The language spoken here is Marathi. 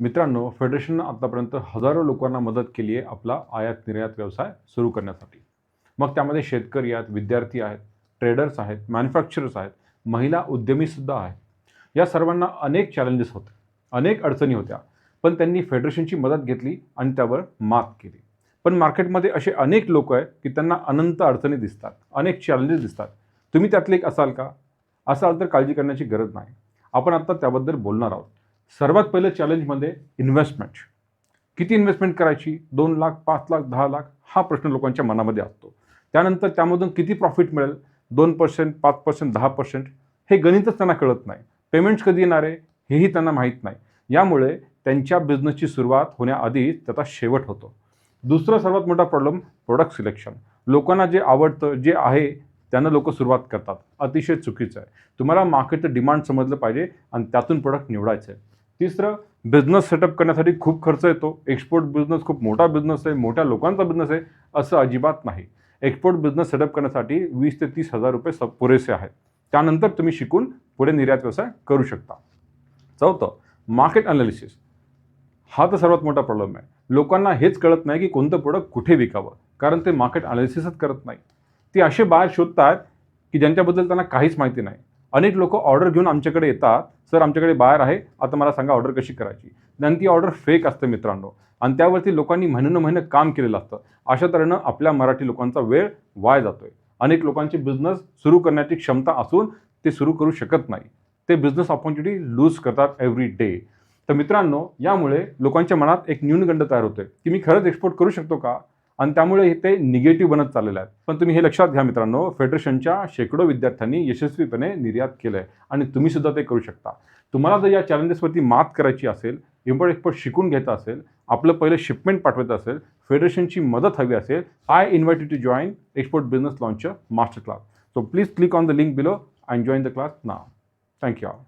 मित्रांनो फेडरेशननं आतापर्यंत हजारो लोकांना मदत केली आहे आपला आयात निर्यात व्यवसाय सुरू करण्यासाठी. मग त्यामध्ये शेतकरी आहेत विद्यार्थी आहेत ट्रेडर्स आहेत मॅन्युफॅक्चरर्स आहेत महिला उद्यमीसुद्धा आहेत. या सर्वांना अनेक चॅलेंजेस होते अनेक अडचणी होत्या पण त्यांनी फेडरेशनची मदत घेतली आणि त्यावर मात केली. पण मार्केटमध्ये असे अनेक लोक आहेत की त्यांना अनंत अडचणी दिसतात अनेक चॅलेंजेस दिसतात. तुम्ही त्यातले एक असाल का? असाल तर काळजी करण्याची गरज नाही. आपण आत्ता त्याबद्दल बोलणार आहोत. सर्वात पहिलं चॅलेंजमध्ये इन्व्हेस्टमेंट किती इन्व्हेस्टमेंट करायची? दोन लाख पाच लाख दहा लाख? हा प्रश्न लोकांच्या मनामध्ये असतो. त्यानंतर त्यामधून किती प्रॉफिट मिळेल? दोन पर्सेंट पाच पर्सेंट दहा पर्सेंट हे गणितच त्यांना कळत नाही. पेमेंट्स कधी येणार आहे? हेही त्यांना माहीत नाही. यामुळे त्यांच्या बिझनेसची सुरुवात होण्याआधी त्याचा शेवट होतो. दुसरा सर्वात मोठा प्रॉब्लेम प्रोडक्ट सिलेक्शन लोकांना जे आवडतं जे आहे त्यांना लोक सुरुवात करतात. अतिशय चुकीचं आहे. तुम्हाला मार्केटचं डिमांड समजलं पाहिजे आणि त्यातून प्रोडक्ट निवडायचं आहे. तिसरं बिझनेस सेटअप करण्यासाठी खूप खर्च येतो. एक्सपोर्ट बिझनेस खूप मोठा बिझनेस आहे मोठ्या लोकांचा बिझनेस आहे असं अजिबात नाही. एक्सपोर्ट बिझनेस सेटअप करण्यासाठी वीस ते तीस हजार रुपये स पुरेसे आहेत. त्यानंतर तुम्ही शिकून पुढे निर्यात व्यवसाय करू शकता. चौथं मार्केट अनालिसिस हा तर सर्वात मोठा प्रॉब्लेम आहे. लोकांना हेच कळत नाही की कोणतं प्रोडक्ट कुठे विकावं कारण ते मार्केट अनालिसिसच करत नाही. ते असे बाहेर शोधतात की ज्यांच्याबद्दल त्यांना काहीच माहिती नाही. अनेक लोक ऑर्डर घेऊन आमच्याकडे येतात. सर आमच्याकडे बाहेर आहे. आता मला सांगा ऑर्डर कशी करायची? आणि ती ऑर्डर फेक असते मित्रांनो. आणि त्यावरती लोकांनी महिन्यानं महिनं काम केलेलं असतं. अशा तऱ्हेनं आपल्या मराठी लोकांचा वेळ वाया जातोय. अनेक लोकांचे बिझनेस सुरू करण्याची क्षमता असून ते सुरू करू शकत नाही. ते बिझनेस ऑपॉर्च्युनिटी लूज करतात एव्हरी डे तर मित्रांनो यामुळे लोकांच्या मनात एक न्यूनगंड तयार होतोय. की मी खरंच एक्सपोर्ट करू शकतो का? आणि त्यामुळे ते निगेटिव्ह बनत चाललेलं आहे पण तुम्ही हे लक्षात घ्या मित्रांनो फेडरेशनच्या शेकडो विद्यार्थ्यांनी यशस्वीपणे निर्यात केलं आहे आणि तुम्ही सुद्धा ते करू शकता. तुम्हाला जर या चॅलेंजेसवरती मात करायची असेल इम्पोर्ट एक्सपोर्ट शिकून घ्यायचं असेल आपलं पहिलं शिपमेंट पाठवायचं असेल फेडरेशनची मदत हवी असेल I invite you to join export business launcher master class so please click on the link below and join the class now thank you all